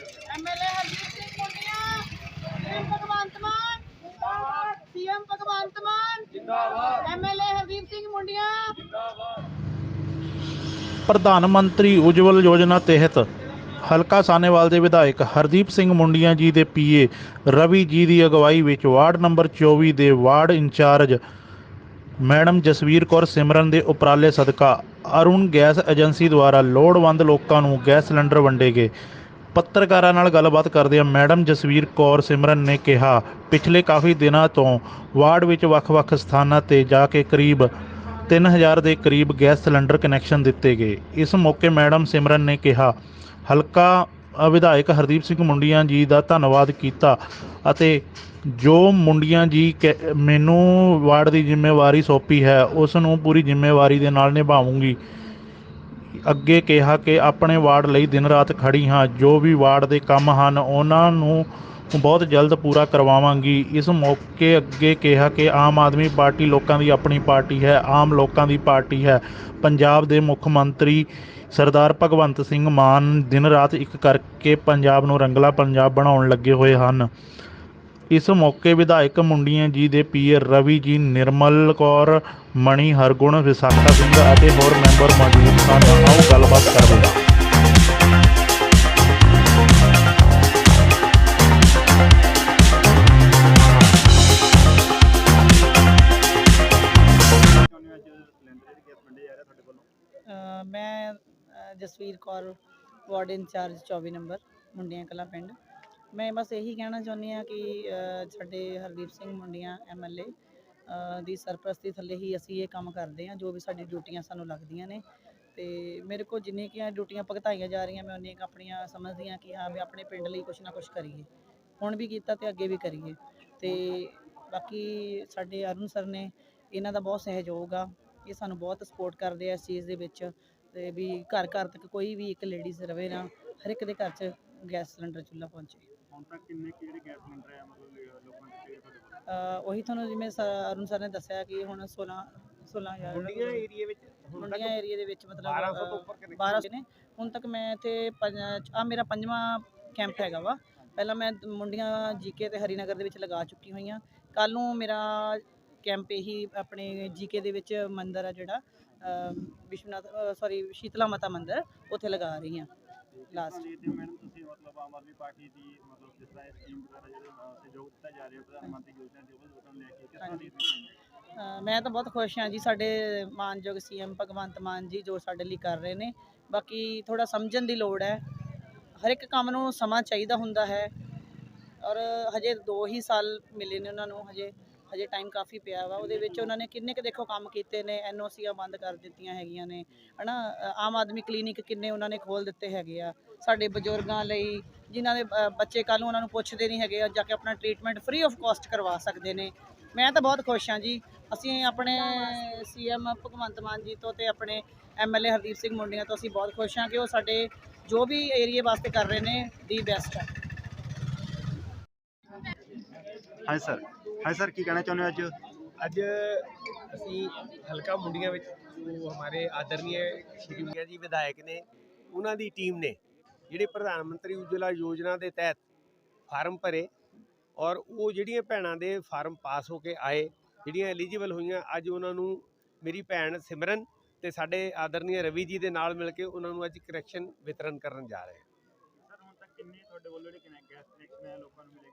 MLA Harjit Singh Mundian CM Bhagwant Mann ਜਿੰਦਾਬਾਦ CM Bhagwant Mann ਜਿੰਦਾਬਾਦ। MLA Hardeep Singh Mundian. ਪ੍ਰਧਾਨ ਮੰਤਰੀ ਉਜਵਲ ਯੋਜਨਾ ਤਹਿਤ ਹਲਕਾ ਸਾਨੇਵਾਲ ਦੇ ਵਿਧਾਇਕ ਹਰਦੀਪ ਸਿੰਘ ਮੁੰਡੀਆਂ ਜੀ ਦੇ ਪੀਏ ਰਵੀ ਜੀ ਦੀ ਅਗਵਾਈ ਵਿੱਚ ਵਾਰਡ ਨੰਬਰ 24 ਦੇ ward incharge madam Jasvir Kaur Simran ਦੇ ਉਪਰਾਲੇ ਸਦਕਾ ਅਰੁਣ ਗੈਸ ਏਜੰਸੀ ਦੁਆਰਾ ਲੋੜਵੰਦ ਲੋਕਾਂ ਨੂੰ ਗੈਸ ਸਿਲੰਡਰ ਵੰਡੇ ਗਏ। ਪੱਤਰਕਾਰਾਂ ਨਾਲ ਗੱਲਬਾਤ ਕਰਦਿਆਂ ਮੈਡਮ ਜਸਵੀਰ ਕੌਰ ਸਿਮਰਨ ਨੇ ਕਿਹਾ, ਪਿਛਲੇ ਕਾਫੀ ਦਿਨਾਂ ਤੋਂ ਵਾਰਡ ਵਿੱਚ ਵੱਖ-ਵੱਖ ਸਥਾਨਾਂ ਤੇ ਜਾ ਕੇ ਕਰੀਬ 3000 ਦੇ ਕਰੀਬ ਗੈਸ ਸਿਲੰਡਰ ਕਨੈਕਸ਼ਨ ਦਿੱਤੇ ਗਏ। ਇਸ ਮੌਕੇ ਮੈਡਮ ਸਿਮਰਨ ਨੇ ਕਿਹਾ, ਹਲਕਾ ਵਿਧਾਇਕ ਹਰਦੀਪ ਸਿੰਘ ਮੁੰਡੀਆਂ ਜੀ ਦਾ ਧੰਨਵਾਦ ਕੀਤਾ ਅਤੇ ਜੋ ਮੁੰਡੀਆਂ ਜੀ ਕਹਿ- ਮੈਨੂੰ ਵਾਰਡ ਦੀ ਜ਼ਿੰਮੇਵਾਰੀ ਸੌਂਪੀ ਹੈ, ਉਸ ਨੂੰ ਪੂਰੀ ਜ਼ਿੰਮੇਵਾਰੀ ਦੇ ਨਾਲ ਨਿਭਾਵਾਂਗੀ। ਅੱਗੇ ਕਿਹਾ ਕਿ ਆਪਣੇ ਵਾਰਡ ਲਈ ਦਿਨ ਰਾਤ ਖੜੀ ਹਾਂ, ਜੋ ਵੀ ਵਾਰਡ ਦੇ ਕੰਮ ਹਨ, ਉਹਨਾਂ ਨੂੰ ਬਹੁਤ ਜਲਦ ਪੂਰਾ ਕਰਵਾਵਾਂਗੀ। ਇਸ ਮੌਕੇ ਅੱਗੇ ਕਿਹਾ ਕਿ ਆਮ ਆਦਮੀ ਪਾਰਟੀ ਲੋਕਾਂ ਦੀ ਆਪਣੀ ਪਾਰਟੀ ਹੈ, ਆਮ ਲੋਕਾਂ ਦੀ ਪਾਰਟੀ ਹੈ। ਪੰਜਾਬ ਦੇ ਮੁੱਖ ਮੰਤਰੀ ਸਰਦਾਰ ਭਗਵੰਤ ਸਿੰਘ ਮਾਨ ਦਿਨ ਰਾਤ ਇੱਕ ਕਰਕੇ ਪੰਜਾਬ ਨੂੰ ਰੰਗਲਾ ਪੰਜਾਬ ਬਣਾਉਣ ਲੱਗੇ ਹੋਏ ਹਨ। ਇਸ ਮੌਕੇ ਵਿਧਾਇਕ ਮੁੰਡੀਆਂ ਜੀ ਦੇ ਪੀਏ ਰਵੀ ਜੀ, ਨਿਰਮਲ ਕੌਰ, ਮਣੀ ਹਰਗੁਣ, ਵਿਸਾਖਾ ਸਿੰਘ ਅਤੇ ਹੋਰ ਮੈਂਬਰ ਮੌਜੂਦ ਸਨ। ਆਓ ਗੱਲਬਾਤ ਕਰਦੇ ਮੈਂ Jasvir Kaur, ward incharge 24 number, Mundian Kalan ਪਿੰਡ। ਮੈਂ ਬਸ ਇਹੀ ਕਹਿਣਾ ਚਾਹੁੰਦੀ ਆ ਕਿ ਸਾਡੇ ਹਰਦੀਪ ਸਿੰਘ ਮੁੰਡਿਆਂ ਐਮਐਲਏ ਦੀ ਸਰਪ੍ਰਸਤੀ ਥੱਲੇ ਹੀ ਅਸੀਂ ਇਹ ਕੰਮ ਕਰਦੇ ਹਾਂ, ਜੋ ਵੀ ਸਾਡੀ ਡਿਊਟੀਆਂ ਸਾਨੂੰ ਲੱਗਦੀਆਂ ਨੇ। ਤੇ ਮੇਰੇ ਕੋਲ ਜਿੰਨੀ ਕਿ ਡਿਊਟੀਆਂ ਭਗਤਾਈਆਂ ਜਾ ਰਹੀਆਂ, ਮੈਂ ਉਨੀਆਂ ਆਪਣੀਆਂ ਸਮਝਦੀ ਹਾਂ ਕਿ ਹਾਂ, ਵੀ ਆਪਣੇ ਪਿੰਡ ਲਈ ਕੁਛ ਨਾ ਕੁਛ ਕਰੀਏ। ਹੁਣ ਵੀ ਕੀਤਾ ਤੇ ਅੱਗੇ ਵੀ ਕਰੀਏ। ਤੇ ਬਾਕੀ ਸਾਡੇ ਅਰੁਣ ਸਰ ਨੇ ਇਹਨਾਂ ਦਾ ਬਹੁਤ ਸਹਿਯੋਗ ਆ। ਇਹ ਸਾਨੂੰ ਬਹੁਤ ਸਪੋਰਟ ਕਰਦੇ ਆ ਇਸ ਚੀਜ਼ ਦੇ ਵਿੱਚ। ਤੇ ਵੀ ਘਰ ਘਰ ਤੱਕ ਕੋਈ ਵੀ ਇੱਕ ਲੇਡੀਜ਼ ਰਵੇ ਨਾ, ਹਰ ਇੱਕ ਦੇ ਘਰ 'ਚ ਗੈਸ ਸਿਲੰਡਰ ਚੁੱਲ੍ਹਾ ਪਹੁੰਚੇ। ਹੁਣ ਤੱਕ ਕਿੰਨੇ ਕਿ ਜਿਹੜੇ ਗੈਸ ਸਿਲੰਡਰ ਆ ਮਤਲਬ ਲੋਕਾਂ ਦੇ ਤੁਹਾਡੇ ਕੋਲ? ਅਹ ਉਹੀ ਤੁਹਾਨੂੰ ਜਿਵੇਂ ਅਰੁਣ ਸਰ ਨੇ ਦੱਸਿਆ ਕਿ ਹੁਣ 16 16000 ਮੁੰਡੀਆਂ ਏਰੀਆ ਵਿੱਚ ਹੁਣ ਤੱਕ ਮੁੰਡੀਆਂ ਏਰੀਆ ਦੇ ਵਿੱਚ ਮਤਲਬ 1200 ਤੋਂ ਅਹ, ਉੱਪਰ connection 1200 ਨੇ ਹੁਣ ਤੱਕ ਮੈਂ ਇੱਥੇ ਆ ਮੇਰਾ ਪੰਜਵਾਂ ਕੈਂਪ ਹੈਗਾ ਵਾ। ਪਹਿਲਾਂ ਮੈਂ ਮੁੰਡੀਆਂ ਜੀਕੇ ਤੇ ਹਰੀਨਗਰ ਦੇ ਵਿੱਚ ਲਗਾ ਚੁੱਕੀ ਹੋਈ ਹਾਂ ਕੱਲ ਨੂੰ ਮੇਰਾ ਕੈਂਪ ਇਹੀ ਆਪਣੇ ਜੀਕੇ ਦੇ ਵਿੱਚ ਮੰਦਿਰ ਆ ਜਿਹੜਾ ਅਹ, ਵਿਸ਼ਵਨਾਥ ਸੌਰੀ ਸ਼ੀਤਲਾ ਮਾਤਾ ਮੰਦਿਰ ਉੱਥੇ ਲਗਾ ਰਹੀ ਹਾਂ ਲਾਸਟ ਲਈ ਤੇ ਮੈਡਮ ਤੁਸੀਂ ਮਤਲਬ ਆਮ ਆਦਮੀ ਪਾਰਟੀ ਦੀ ਮਤਲਬ ਜਿਸ ਤਰ੍ਹਾਂ ਇਹ ਸਕੀਮ ਵਗੈਰਾ ਜਿਹੜੇ ਅਹ, ਸਹਿਯੋਗ ਦਿੱਤਾ ਜਾ ਰਿਹਾ ਪ੍ਰਧਾਨ ਮੰਤਰੀ ਯੋਜਨਾ ਦੇ ਉਹ ਲੋਕਾਂ ਨੂੰ ਲੈ ਕੇ ਕਿਸ ਤਰ੍ਹਾਂ ਦੀ ਅ, ਮੈਂ ਤਾਂ ਬਹੁਤ ਖੁਸ਼ ਹਾਂ ਜੀ ਸਾਡੇ ਮਾਨਯੋਗ ਸੀਐਮ ਭਗਵੰਤ ਮਾਨ ਜੀ ਜੋ ਸਾਡੇ ਲਈ ਕਰ ਰਹੇ ਨੇ। ਬਾਕੀ ਥੋੜਾ ਸਮਝਣ ਦੀ ਲੋੜ ਹੈ। ਹਰ ਇੱਕ ਕੰਮ ਨੂੰ ਸਮਾਂ ਚਾਹੀਦਾ ਹੁੰਦਾ ਹੈ। ਔਰ ਹਜੇ 2 ਹੀ ਸਾਲ ਮਿਲੇ ਨੇ ਉਹਨਾਂ ਨੂੰ ਹਜੇ। ਹਜੇ ਟਾਈਮ ਕਾਫੀ ਪਿਆ ਵਾ। ਉਹਦੇ ਵਿੱਚ ਉਹਨਾਂ ਨੇ ਕਿੰਨੇ ਕੁ ਦੇਖੋ ਕੰਮ ਕੀਤੇ ਨੇ ਐਨਓਸੀਆਂ ਬੰਦ ਕਰ ਦਿੱਤੀਆਂ ਹੈਗੀਆਂ ਨੇ। ਹਨਾ ਅ, ਆਮ ਆਦਮੀ ਕਲੀਨਿਕ ਕਿੰਨੇ ਉਹਨਾਂ ਨੇ ਖੋਲ ਦਿੱਤੇ ਹੈਗੇ ਆ। ਸਾਡੇ ਬਜ਼ੁਰਗਾਂ ਲਈ ਜਿਨ੍ਹਾਂ ਦੇ ਅ, ਬੱਚੇ ਕੱਲ ਨੂੰ ਉਹਨਾਂ ਨੂੰ ਪੁੱਛਦੇ ਨਹੀਂ ਹੈਗੇ ਜਾ ਕੇ ਆਪਣਾ ਟ੍ਰੀਟਮੈਂਟ ਫ੍ਰੀ ਆਫ ਕਾਸਟ ਕਰਵਾ ਸਕਦੇ ਨੇ। ਮੈਂ ਤਾਂ ਬਹੁਤ ਖੁਸ਼ ਹਾਂ ਜੀ। ਅਸੀਂ ਆਪਣੇ ਸੀਐਮ ਭਗਵੰਤ ਮਾਨ ਜੀ ਤੋਂ ਤੇ ਆਪਣੇ ਐਮਐਲਏ ਹਰਦੀਪ ਸਿੰਘ ਮੁੰਡੀਆਂ ਤੋਂ ਅਸੀਂ ਬਹੁਤ ਖੁਸ਼ ਹਾਂ ਕਿ ਉਹ ਸਾਡੇ ਜੋ ਵੀ ਏਰੀਆ ਵਾਸਤੇ ਕਰ ਰਹੇ ਨੇ ਦੀ ਬੈਸਟ ਹੈ ਹਾਂ ਸਰ ਹਾਂ ਸਰ ਕੀ ਕਹਿਣਾ ਚਾਹੁੰਦੇ ਹੋ ਅੱਜ? ਅੱਜ ਅਸੀਂ ਹਲਕਾ ਮੁੰਡੀਆਂ ਵਿੱਚ ਜੋ ਹਮਾਰੇ ਆਦਰਨੀय ਸ਼੍ਰੀ ਮੁੰਡੀਆਂ ਜੀ ਵਿਧਾਇਕ ਨੇ ਉਹਨਾਂ ਦੀ ਟੀਮ ਨੇ ਜਿਹੜੇ ਪ੍ਰਧਾਨ ਮੰਤਰੀ ਉਜਵਲਾ ਯੋਜਨਾ ਦੇ ਤਹਿਤ ਫਾਰਮ ਭਰੇ ਔਰ ਉਹ ਜਿਹੜੀਆਂ ਭੈਣਾਂ ਦੇ ਫਾਰਮ ਪਾਸ ਹੋ ਕੇ ਆਏ ਜਿਹੜੀਆਂ ਐਲੀਜੀਬਲ ਹੋਈਆਂ ਅੱਜ ਉਹਨਾਂ ਨੂੰ ਮੇਰੀ ਭੈਣ ਸਿਮਰਨ ਤੇ ਸਾਡੇ ਆਦਰਨੀय ਰਵੀ ਜੀ ਦੇ ਨਾਲ ਮਿਲ ਕੇ ਉਹਨਾਂ ਨੂੰ ਅੱਜ ਕਰੈਕਸ਼ਨ ਵਿਤਰਨ ਕਰਨ ਜਾ ਰਹੇ ਹਾਂ। ਸਰ ਹੁਣ ਤੱਕ ਕਿੰਨੇ ਤੁਹਾਡੇ ਵੱਲੋਂ ਜਿਹੜੇ ਕਨੈਕਟ ਗੈਸ ਕਨੈਕਸ਼ਨ ਹੈ ਲੋਕਾਂ ਨੂੰ ਮਿਲੇ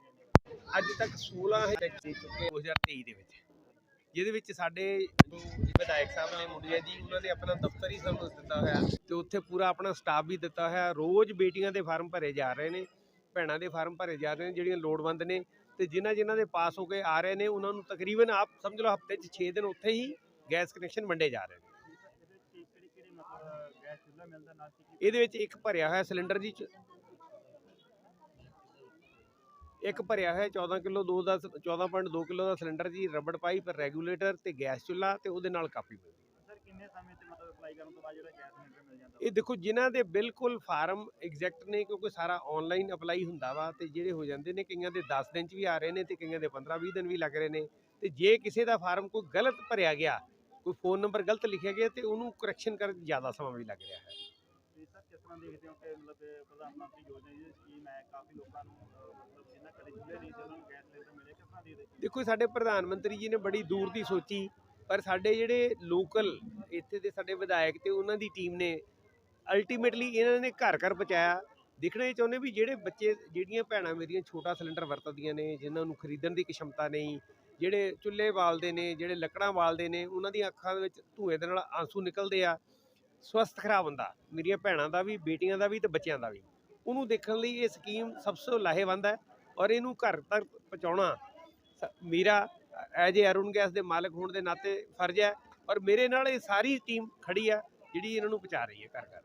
ਅੱਜ ਤੱਕ 16 ਦੇ ਚੁੱਕੇ 2023 ਦੇ ਵਿੱਚ। ਜਿਹਦੇ ਵਿੱਚ ਸਾਡੇ ਜੋ ਵਿਧਾਇਕ ਸਾਹਿਬ ਨੇ, ਮੁੰਡਿਆ ਜੀ ਉਹਨਾਂ ਨੇ ਆਪਣਾ ਦਫ਼ਤਰ ਹੀ ਸਾਨੂੰ ਦਿੱਤਾ ਹੋਇਆ। ਤੇ ਉੱਥੇ ਪੂਰਾ ਆਪਣਾ ਸਟਾਫ ਵੀ ਦਿੱਤਾ ਹੋਇਆ। ਰੋਜ਼ ਬੇਟੀਆਂ ਦੇ ਫਾਰਮ ਭਰੇ ਜਾ ਰਹੇ ਨੇ, ਭੈਣਾਂ ਦੇ ਫਾਰਮ ਭਰੇ ਜਾ ਰਹੇ ਨੇ, ਜਿਹੜੀਆਂ ਲੋੜਵੰਦ ਨੇ। ਤੇ ਜਿਨ੍ਹਾਂ ਜਿਨ੍ਹਾਂ ਦੇ ਪਾਸ ਹੋ ਕੇ ਆ ਰਹੇ ਨੇ, ਉਹਨਾਂ ਨੂੰ ਤਕਰੀਬਨ ਆਪ ਸਮਝ ਲਓ ਹਫ਼ਤੇ 'ਚ 6 ਦਿਨ ਉੱਥੇ ਹੀ ਗੈਸ ਕਨੈਕਸ਼ਨ ਵੰਡੇ ਜਾ ਰਹੇ ਨੇ। ਇਹਦੇ ਵਿੱਚ ਇੱਕ ਭਰਿਆ ਹੋਇਆ ਸਿਲੰਡਰ ਜੀ ਇੱਕ ਭਰਿਆ ਹੋਇਆ 14 ਕਿਲੋ 2 ਦਾ 14.2 ਕਿਲੋ ਦਾ ਸਿਲੰਡਰ ਜੀ ਰਬੜ ਪਾਈਪ ਰੈਗੂਲੇਟਰ ਤੇ ਗੈਸ ਚੁੱਲ੍ਹਾ ਤੇ ਉਹਦੇ ਨਾਲ ਕਾਪੀ ਮਿਲਦੀ ਹੈ। ਸਰ ਕਿੰਨੇ ਸਮੇਂ ਤੇ ਮਤਲਬ ਅਪਲਾਈ ਕਰਨ ਤੋਂ ਬਾਅਦ ਜਿਹੜਾ ਗੈਸ ਸਿਲੰਡਰ ਮਿਲ ਜਾਂਦਾ? ਇਹ ਦੇਖੋ ਜਿਨ੍ਹਾਂ ਦੇ ਬਿਲਕੁਲ ਫਾਰਮ ਐਗਜ਼ੈਕਟ ਨੇ ਕਿਉਂਕਿ ਸਾਰਾ ਆਨਲਾਈਨ ਅਪਲਾਈ ਹੁੰਦਾ ਵਾ ਤੇ ਜਿਹੜੇ ਹੋ ਜਾਂਦੇ ਨੇ ਕਈਆਂ ਦੇ 10 ਦਿਨ ਚ ਵੀ ਆ ਰਹੇ ਨੇ ਤੇ ਕਈਆਂ ਦੇ 15-20 ਦਿਨ ਵੀ ਲੱਗ ਰਹੇ ਨੇ। ਤੇ ਜੇ ਕਿਸੇ ਦਾ ਫਾਰਮ ਕੋਈ ਗਲਤ ਭਰਿਆ ਗਿਆ ਕੋਈ ਫੋਨ ਨੰਬਰ ਗਲਤ ਲਿਖਿਆ ਗਿਆ ਤੇ ਉਹਨੂੰ ਕਰੈਕਸ਼ਨ ਕਰਨ ਜ਼ਿਆਦਾ ਸਮਾਂ ਵੀ ਲੱਗ ਰਿਹਾ ਹੈ। ਤਰ੍ਹਾਂ ਦੇਖਦੇ ਹੋ ਕਿ ਮਤਲਬ ਪ੍ਰਧਾਨ ਮੰਤਰੀ ਯੋਜਨਾ ਦੀ ਸਕੀਮ ਹੈ, ਕਾਫੀ ਲੋਕਾਂ ਨੂੰ ਮਤਲਬ ਜਿੰਨਾ ਕਦੇ ਜੁੜੇ ਨਹੀਂ ਉਹਨਾਂ ਨੂੰ ਗੈਸ ਸਿਲੰਡਰ ਮਿਲੇ ਕਿਸ ਤਰ੍ਹਾਂ ਦੇ ਦੇਖੋ ਸਾਡੇ ਪ੍ਰਧਾਨ ਮੰਤਰੀ ਜੀ ਨੇ ਬੜੀ ਦੂਰ ਦੀ ਸੋਚੀ, ਪਰ ਸਾਡੇ ਜਿਹੜੇ ਲੋਕਲ ਇੱਥੇ ਦੇ ਸਾਡੇ ਵਿਧਾਇਕ ਤੇ ਉਹਨਾਂ ਦੀ ਟੀਮ ਨੇ ਅਲਟੀਮੇਟਲੀ ਇਹਨਾਂ ਨੇ ਘਰ ਘਰ ਪਹੁੰਚਾਇਆ ਦੇਖਣਾ ਇਹ ਚਾਹੁੰਦੇ ਵੀ ਜਿਹੜੇ ਬੱਚੇ, ਜਿਹੜੀਆਂ ਭੈਣਾਂ ਮੇਰੀਆਂ ਛੋਟਾ ਸਿਲੰਡਰ ਵਰਤਦੀਆਂ ਨੇ, ਜਿਨ੍ਹਾਂ ਨੂੰ ਖਰੀਦਣ ਦੀ ਕਿਸ਼ਮਤਾ ਨਹੀਂ, ਜਿਹੜੇ ਚੁੱਲ੍ਹੇ ਵਾਲਦੇ ਨੇ, ਜਿਹੜੇ ਲੱਕੜਾਂ ਵਾਲਦੇ ਨੇ, ਉਹਨਾਂ ਦੀਆਂ ਅੱਖਾਂ ਦੇ ਵਿੱਚ ਧੂਏ ਦੇ ਨਾਲ ਆਂਸੂ ਨਿਕਲਦੇ ਆ। ਸਵਸਥ ਖਰਾਬ ਹੁੰਦਾ। ਮੇਰੀਆਂ ਭੈਣਾਂ ਦਾ ਵੀ, ਬੇਟੀਆਂ ਦਾ ਵੀ ਤੇ ਬੱਚਿਆਂ ਦਾ ਵੀ। ਉਹਨੂੰ ਦੇਖਣ ਲਈ ਇਹ ਸਕੀਮ ਸਭ ਤੋਂ ਲਾਹੇਵੰਦ ਹੈ ਔਰ ਇਹਨੂੰ ਘਰ ਤੱਕ ਪਹੁੰਚਾਉਣਾ ਮੇਰਾ ਐਜ ਏ ਅਰੁਣ ਗੈਸ ਦੇ ਮਾਲਕ ਹੋਣ ਦੇ ਨਾਤੇ ਫਰਜ਼ ਹੈ ਔਰ ਮੇਰੇ ਨਾਲ ਇਹ ਸਾਰੀ ਟੀਮ ਖੜੀ ਹੈ ਜਿਹੜੀ ਇਹਨਾਂ ਨੂੰ ਪਹੁੰਚਾ ਰਹੀ ਹੈ ਘਰ ਘਰ।